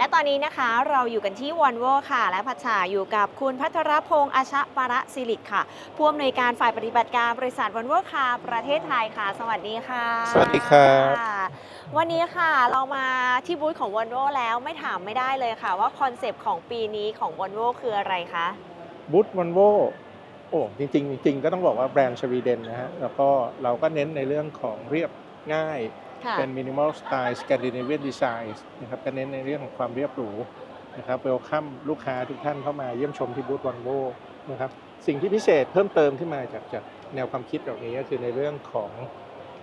และตอนนี้นะคะเราอยู่กันที่วอนโวค่ะ และพัชชาอยู่กับคุณพัทรพงษ์อาชะปาระศิริค่ะ ผู้อำนวยการฝ่ายปฏิบัติการบริษัทวอนโวค่ะ ประเทศไทยค่ะ สวัสดีค่ะ สวัสดีครับวันนี้ค่ะเรามาที่บูธของวอนโวแล้วไม่ถามไม่ได้เลยค่ะ ว่าคอนเซปต์ของปีนี้ของวอนโวคืออะไรคะบูธวันโวโอ้จริงๆจริงๆก็ต้องบอกว่าแบรนด์สวีเดนนะฮะแล้วก็เราก็เน้นในเรื่องของเรียบง่ายค่ะ เป็นมินิมอลสไตล์สแกนดิเนเวียนดีไซน์นะครับก็เน้นในเรื่องของความเรียบหรูนะครับเวลคัมลูกค้าทุกท่านเข้ามาเยี่ยมชมที่บูธวันโวนะครับสิ่งที่พิเศษเพิ่มเติมขึ้นมาจากจากแนวความคิดเหล่านี้ก็คือในเรื่องของ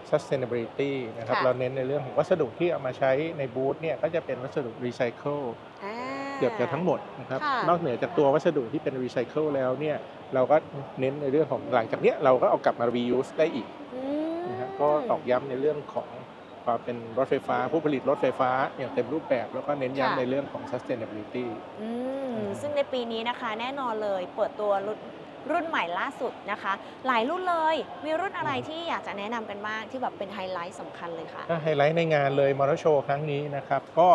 sustainability นะครับค่ะเราเน้นในเรื่องของวัสดุที่เอามาใช้ในบูธเนี่ยก็จะเป็นวัสดุรีไซเคิลอ่าเกือบจะทั้งหมดนะครับค่ะนอกเหนือจากตัววัสดุที่เป็นรีไซเคิลแล้วเนี่ยเราก็เน้นในเรื่องของหลังจากเนี้ยเราก็เอากลับมา reuse ได้อีกอืมนะฮะก็ตอกย้ำในเรื่องของ ความเป็นรถไฟฟ้า ผู้ผลิตรถไฟฟ้าอย่างเต็มรูปแบบ แล้วก็เน้นย้ำในเรื่องของ sustainability อืมอืมซึ่งในปีนี้นะคะแน่นอนเลยเปิดตัวรุ่นรุ่นใหม่ล่าสุดนะคะ หลายรุ่นเลยมีรุ่นอะไรที่อยากจะแนะนำกันบ้างที่แบบเป็นไฮไลท์สำคัญเลยค่ะถ้าไฮไลท์ในงานเลยมอเตอร์โชว์ครั้งนี้นะครับ ก็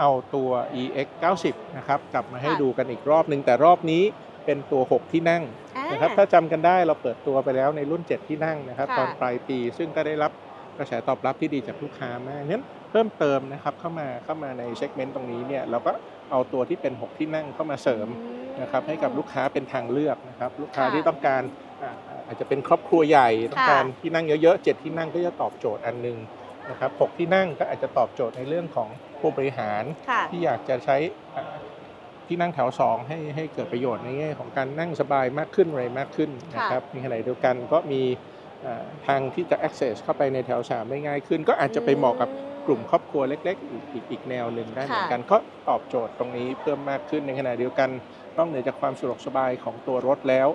เอาตัว EX 90นะครับกลับมาให้ค่ะดูกันอีกรอบหนึ่งแต่รอบนี้เป็นตัว 6 ที่นั่งอ่านะครับถ้าจำกันได้เราเปิดตัวไปแล้วในรุ่น 7 ที่นั่งนะครับค่ะตอนปลายปี ซึ่งก็ได้รับ กระแสตอบรับที่ดีจากลูกค้ามากนั้นเพิ่มเติมนะครับเข้ามาเข้ามาในเซกเมนต์ตรงนี้เนี่ยเราก็เอาตัวที่เป็น 6 ที่นั่งเข้ามาเสริมนะครับให้กับลูกค้าเป็นทางเลือกนะครับลูกค้าค่ะที่ต้องการอ่าอาจจะเป็นครอบครัวใหญ่ต้องการที่นั่งเยอะๆ7ที่นั่งก็จะตอบโจทย์อันหนึงนะครับ6ที่นั่งก็อาจจะตอบโจทย์ในเรื่องของผู้บริหารค่ะที่อยากจะใช้อ่าที่นั่งแถวสองให้ให้เกิดประโยชน์ในแง่ของการนั่งสบายมากขึ้นอะไรมากขึ้นนะครับในขณะเดียวกันก็มีอ่า ทางที่จะ access เข้าไปในแถวสามได้ง่ายขึ้น ก็อาจจะไปเหมาะกับกลุ่มครอบครัวเล็กๆอีกอีกอีกแนวหนึ่งได้เหมือนกันก็ตอบโจทย์ตรงนี้เพิ่มมากขึ้นในขณะเดียวกันนอกเหนือจากความสะดวกสบายของตัวรถแล้ว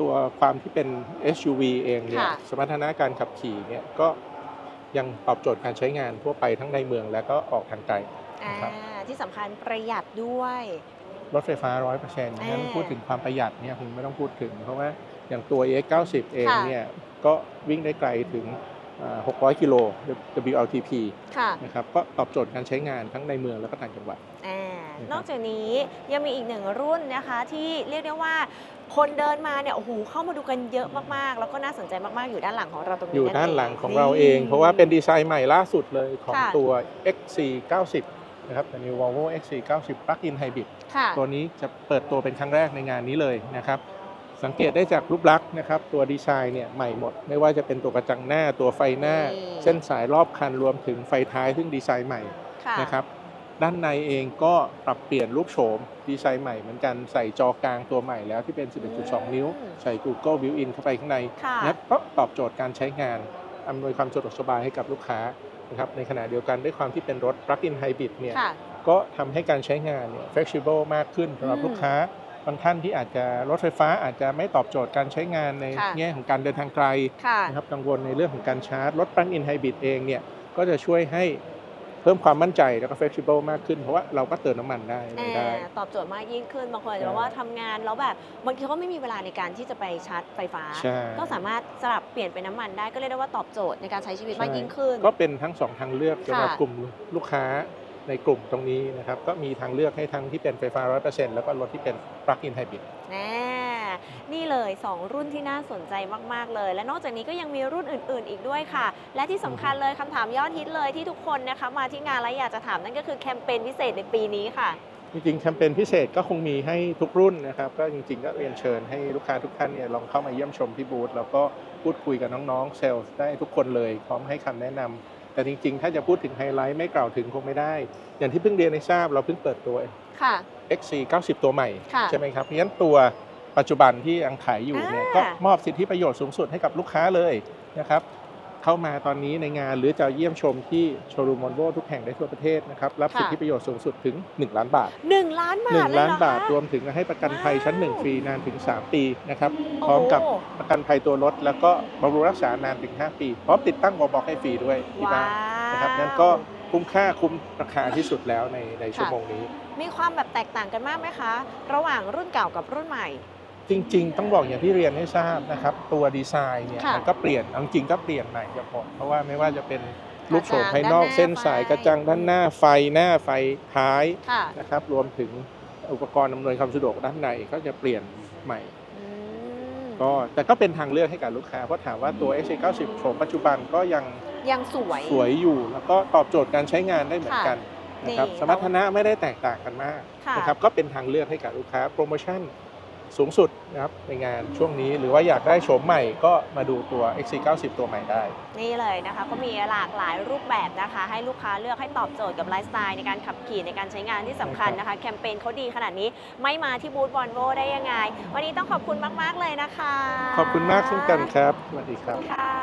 ตัวความที่เป็น SUV เองเนี่ยค่ะสมรรถนะการขับขี่เนี่ยก็ยังตอบโจทย์การใช้งานทั่วไปทั้งในเมืองและก็ออกทางไกลอ่าครับที่สำคัญประหยัดด้วย รถไฟฟ้า 100%งั้นอ่าพูดถึงความประหยัดเนี่ยคงไม่ต้องพูดถึง เพราะว่าอย่างตัว EX90 เองค่ะเนี่ยก็วิ่งได้ไกลถึงอ่า600 กิโล WLTP ค่ะนะครับก็ตอบโจทย์การใช้งานทั้งในเมืองและก็ต่างจังหวัดอ่านะครับนอกจากนี้ยังมีอีกหนึ่งรุ่นนะคะที่เรียกได้ว่าคนเดินมาเนี่ยโอ้โหเข้ามาดูกันเยอะมากๆ แล้วก็น่าสนใจมากๆ อยู่ด้านหลังของเราตรงนี้อยู่นั่นด้านหลังเของเราเอง เพราะว่าเป็นดีไซน์ใหม่ล่าสุดเลยของค่ะตัว XC90 นะครับ The New Volvo XC90 Plug-in Hybrid ค่ะตัวนี้จะเปิดตัวเป็นครั้งแรกในงานนี้เลยนะครับ สังเกตได้จากรูปลักษณ์นะครับ ตัวดีไซน์เนี่ยใหม่หมด ไม่ว่าจะเป็นตัวกระจังหน้าตัวไฟหน้านี่เส้นสายรอบคันรวมถึงไฟท้ายซึ่งดีไซน์ใหม่ค่ะนะครับด้านในเองก็ปรับเปลี่ยนรูปโฉมดีไซน์ใหม่เหมือนกันใส่จอกลางตัวใหม่แล้วที่เป็น 11.2 นิ้ว ใส่ Google Built-in เข้าไปข้างในค่ะนะก็ตอบโจทย์การใช้งานอำนวยความสะดวกสบายให้กับลูกค้า นะครับในขณะเดียวกันด้วยความที่เป็นรถ plug-in hybrid เนี่ยค่ะก็ทำให้การใช้งานเนี่ย flexible มากขึ้นสำหรับอืมลูกค้าบางท่านที่อาจจะรถไฟฟ้าอาจจะไม่ตอบโจทย์การใช้งานในค่ะแง่ของการเดินทางไกลค่ะนะครับกังวลในเรื่องของการชาร์จรถ plug-in hybrid เองเนี่ยก็จะช่วยให้ เพิ่มความมั่นใจแล้วก็ flexible มากขึ้น เพราะว่าเราก็เติมน้ำมันได้อะไรได้อ่าตอบโจทย์มากยิ่งขึ้นบางคนอาจจะใช่บอกว่าทำงานแล้วแบบบางทีเขาไม่มีเวลาในการที่จะไปชาร์จไฟฟ้า ใช่ ก็สามารถสลับเปลี่ยนเป็นน้ำมันได้ก็เรียกได้ว่าตอบโจทย์ในการใช้ชีวิตมากยิ่งขึ้น ก็เป็นทั้งสองทางเลือกสำหรับค่ะ กลุ่มลูกค้าในกลุ่มตรงนี้นะครับ ก็มีทางเลือกให้ทั้งที่เป็นไฟฟ้า 100%แล้วก็รถที่เป็น plug-in hybrid แน่ นี่เลย 2 รุ่นที่น่าสนใจมาก ๆ เลย และนอกจากนี้ก็ยังมีรุ่นอื่น ๆ อีกด้วยค่ะ และที่สำคัญเลยคำถามยอดฮิตเลยที่ทุกคนนะคะมาที่งานแล้วอยากจะถามนั่นก็คือแคมเปญพิเศษในปีนี้ค่ะจริงๆแคมเปญพิเศษก็คงมีให้ทุกรุ่นนะครับ ก็จริงๆก็เรียนเชิญให้ลูกค้าทุกท่านเนี่ยลองเข้ามาเยี่ยมชมที่บูธแล้วก็พูดคุยกับน้องๆเซลล์ได้ทุกคนเลย พร้อมให้คำแนะนำแต่จริงๆ ถ้าจะพูดถึงไฮไลท์ไม่กล่าวถึงคงไม่ได้ อย่างที่เพิ่งเรียนให้ทราบเราเพิ่งเปิดตัวค่ะ XC 90 ตัวใหม่ค่ะใช่ไหมครับเพราะฉะนั้นตัว ปัจจุบันที่ยังขายอยู่เนี่ยอ่าก็มอบสิทธิประโยชน์สูงสุดให้กับลูกค้าเลยนะครับเข้ามาตอนนี้ในงานหรือจะเยี่ยมชมที่โชว์รูมมอนโวทุกแห่งได้ทั่วประเทศนะครับรับค่ะสิทธิประโยชน์สูงสุดถึง 1 ล้านบาท 1 ล้านบาทเลย1ล้านเหรอคะบาทรวมถึงให้ประกันภัยชั้น 1 ฟรีนานถึง 3 ปีนะครับพร้อมกับโอ้ประกันภัยตัวรถ แล้วก็บำรุงรักษานานถึง 5 ปี พร้อมติดตั้งวอลบ็อกให้ฟรีด้วยที่ว้าบ้านนะครับงั้นก็คุ้มค่าคุ้มราคาที่สุดแล้วในในชั่วโมงนี้ มีความแบบแตกต่างกันมากไหมคะ ระหว่างรุ่นเก่ากับรุ่นใหม่ จริง ๆ ต้องบอกอย่างที่เรียนให้ทราบนะครับ ตัวดีไซน์เนี่ยค่ะมันก็เปลี่ยนเอาจริงๆก็เปลี่ยนใหม่กับหมดเพราะว่าไม่ว่าจะเป็นลูกโฉมภายนอกด้านหน้าเส้นสายไฟ กระจังด้านหน้าไฟหน้าไฟท้ายค่ะนะครับรวมถึงอุปกรณ์อำนวยความสะดวกด้านในก็จะเปลี่ยนใหม่ อืมก็แต่ก็เป็นทางเลือกให้กับลูกค้าเพราะถามว่าตัว XC90 โฉมปัจจุบันก็ยังยังสวย สวยอยู่ แล้วก็ตอบโจทย์การใช้งานได้เหมือนกันนะครับนี่ สมรรถนะไม่ได้แตกต่างกันมากค่ะนะครับก็เป็นทางเลือกให้กับลูกค้าโปรโมชั่น สูงสุดนะครับในงานช่วงนี้ หรือว่าอยากได้โฉมใหม่ก็มาดูตัว XC90 ตัวใหม่ได้ นี่เลยนะคะก็มีหลากหลายรูปแบบนะคะ ให้ลูกค้าเลือกให้ตอบโจทย์กับไลฟ์สไตล์ในการขับขี่ในการใช้งานที่สำคัญนะคะ แคมเปญเขาดีขนาดนี้ไม่มาที่บูธวอลโวได้ยังไง วันนี้ต้องขอบคุณมาก ๆ เลยนะคะขอบคุณมากเช่นกันครับ สวัสดีครับค่ะ